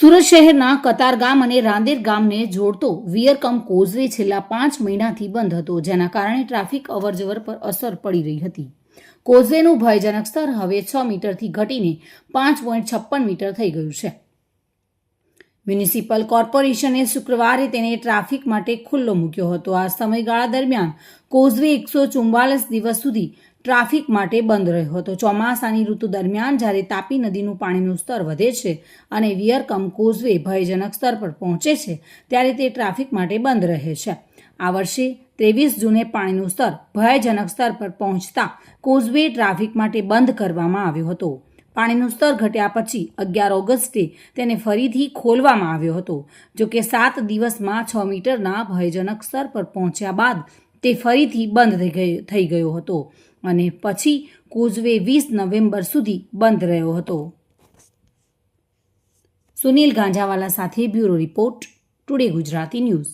સુરત શહેરના કતારગામ અને રાંદેર ગામને જોડતો વિયરકમ કોઝવે છેલ્લા પાંચ મહિનાથી બંધ હતો, જેના કારણે ટ્રાફિક અવરજવર પર અસર પડી રહી હતી. કોઝવેનું ભયજનક સ્તર હવે છ મીટરથી ઘટીને પાંચ પોઈન્ટ છપ્પન મીટર થઈ ગયું છે. મ્યુનિસિપલ કોર્પોરેશને શુક્રવારે તેને ટ્રાફિક માટે ખુલ્લો મૂક્યો હતો. આ સમયગાળા દરમિયાન કોઝવે એકસો ચુમ્બાલીસ દિવસ સુધી ટ્રાફિક માટે બંધ રહ્યો હતો. ચોમાસાની ઋતુ દરમિયાન જ્યારે તાપી નદીનું પાણીનું સ્તર વધે છે અને વિયરકમ કોઝવે ભયજનક સ્તર પર પહોંચે છે, ત્યારે તે ટ્રાફિક માટે બંધ રહે છે. આ વર્ષે ત્રેવીસ જૂને પાણીનું સ્તર ભયજનક સ્તર પર પહોંચતા કોઝવે ટ્રાફિક માટે બંધ કરવામાં આવ્યો હતો. પાણીનું સ્તર ઘટ્યા પછી અગિયાર ઓગસ્ટે તેને ફરીથી ખોલવામાં આવ્યો હતો. જો કે સાત દિવસમાં છ મીટરના ભયજનક સ્તર પર પહોંચ્યા બાદ તે ફરીથી બંધ થઈ ગયો થઈ ગયો હતો અને પછી કોઝવે વીસ નવેમ્બર સુધી બંધ રહ્યો હતો. સુનિલ ગાંજાવાલા સાથે bureau report, today Gujarati news.